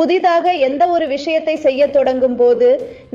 புதிதாக எந்த ஒரு விஷயத்தை செய்ய தொடங்கும் போது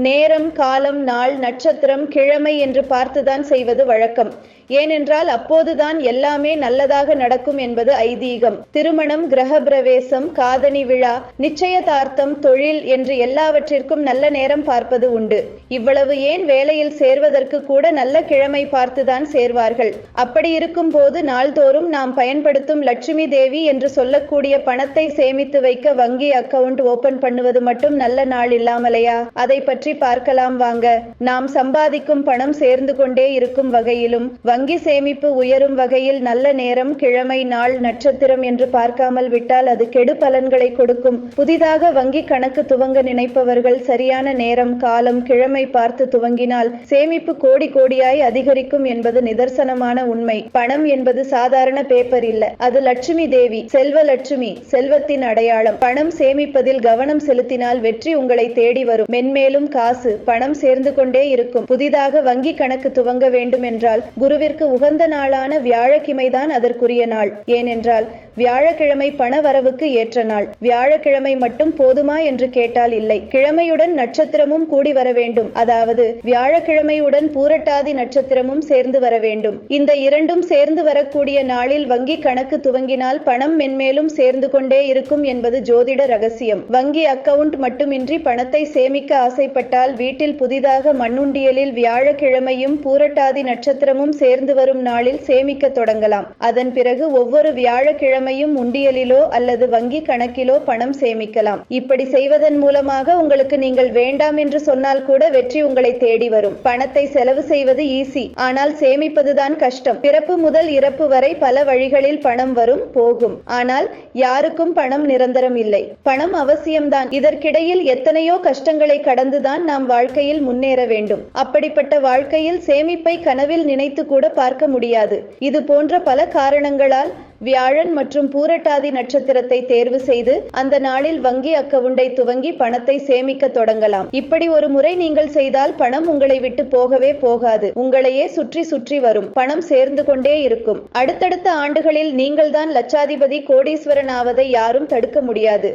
நேரம் காலம் நாள் நட்சத்திரம் கிழமை என்று பார்த்துதான் செய்வது வழக்கம். ஏனென்றால் அப்போதுதான் எல்லாமே நல்லதாக நடக்கும் என்பது ஐதீகம். திருமணம் கிரகப்பிரவேசம் காதணி விழா நிச்சயதார்த்தம் தொழில் என்று எல்லாவற்றிற்கும் நல்ல நேரம் பார்ப்பது உண்டு. இவ்வளவு ஏன் வேலையில் சேர்வதற்கு கூட நல்ல கிழமை பார்த்துதான் சேர்வார்கள்? அப்படி இருக்கும் போது நாள்தோறும் நாம் பயன்படுத்தும் லட்சுமி தேவி என்று சொல்லக்கூடிய பணத்தை சேமித்து வைக்க வங்கி அக்கவுண்ட் ஓபன் பண்ணுவது மட்டும் நல்ல நாள் இல்லாமலையா? அதை பற்றி பார்க்கலாம் வாங்க. நாம் சம்பாதிக்கும் பணம் சேர்ந்து கொண்டே இருக்கும் வகையிலும் வங்கி சேமிப்பு உயரும் வகையில் நல்ல நேரம் கிழமை நாள் நட்சத்திரம் என்று பார்க்காமல் விட்டால் அது கெடு பலன்களை கொடுக்கும். புதிதாக வங்கி கணக்கு துவங்க நினைப்பவர்கள் சரியான நேரம் காலம் கிழமை பார்த்து துவங்கினால் சேமிப்பு கோடி கோடியாய் அதிகரிக்கும் என்பது நிதர்சனமான உண்மை. பணம் என்பது சாதாரண பேப்பர் இல்ல. அது லட்சுமி தேவி செல்வ லட்சுமி செல்வத்தின் அடையாளம். பணம் சேமிப்பது சேமிப்பதில் கவனம் செலுத்தினால் வெற்றி உங்களை தேடி வரும். மென்மேலும் காசு பணம் சேர்ந்து கொண்டே இருக்கும். புதிதாக வங்கி கணக்கு துவங்க வேண்டும் என்றால் குருவிற்கு உகந்த நாளான வியாழக்கிமைதான் அதற்குரிய நாள். ஏனென்றால் வியாழக்கிழமை பண வரவுக்கு ஏற்ற நாள். வியாழக்கிழமை மட்டும் போதுமா என்று கேட்டால் இல்லை. கிழமையுடன் நட்சத்திரமும் கூடி வர வேண்டும். அதாவது வியாழக்கிழமையுடன் பூரட்டாதி நட்சத்திரமும் சேர்ந்து வர வேண்டும். இந்த இரண்டும் சேர்ந்து வரக்கூடிய நாளில் வங்கி கணக்கு துவங்கினால் பணம் மென்மேலும் சேர்ந்து கொண்டே இருக்கும் என்பது ஜோதிட ரகசியம். வங்கி அக்கவுண்ட் மட்டுமின்றி பணத்தை சேமிக்க ஆசைப்பட்டால் வீட்டில் புதிதாக மண்ணுண்டியலில் வியாழக்கிழமையும் பூரட்டாதி நட்சத்திரமும் சேர்ந்து வரும் நாளில் சேமிக்க தொடங்கலாம். அதன் பிறகு ஒவ்வொரு வியாழக்கிழமையும் உண்டியலிலோ அல்லது வங்கி கணக்கிலோ பணம் சேமிக்கலாம். இப்படி செய்வதன் மூலமாக உங்களுக்கு நீங்கள் வேண்டாம் என்று சொன்னால் கூட வெற்றி உங்களை தேடி வரும். பணத்தை செலவு செய்வது ஈஸி. ஆனால் சேமிப்பதுதான் கஷ்டம். பிறப்பு முதல் இறப்பு வரை பல வழிகளில் பணம் வரும் போகும். ஆனால் யாருக்கும் பணம் நிரந்தரம் இல்லை. பணம் அவசியம்தான். இதற்கிடையில் எத்தனையோ கஷ்டங்களை கடந்துதான் நாம் வாழ்க்கையில் முன்னேற வேண்டும். அப்படிப்பட்ட வாழ்க்கையில் சேமிப்பை கனவில் நினைத்து கூட பார்க்க முடியாது. இது போன்ற பல காரணங்களால் வியாழன் மற்றும் பூரட்டாதி நட்சத்திரத்தை தேர்வு செய்து அந்த நாளில் வங்கி அக்கவுண்டை துவங்கி பணத்தை சேமிக்க தொடங்கலாம். இப்படி ஒரு முறை நீங்கள் செய்தால் பணம் உங்களை விட்டு போகவே போகாது. உங்களையே சுற்றி சுற்றி வரும். பணம் சேர்ந்து கொண்டே இருக்கும். அடுத்தடுத்த ஆண்டுகளில் நீங்கள்தான் லட்சாதிபதி கோடீஸ்வரன் ஆவதை யாரும் தடுக்க முடியாது.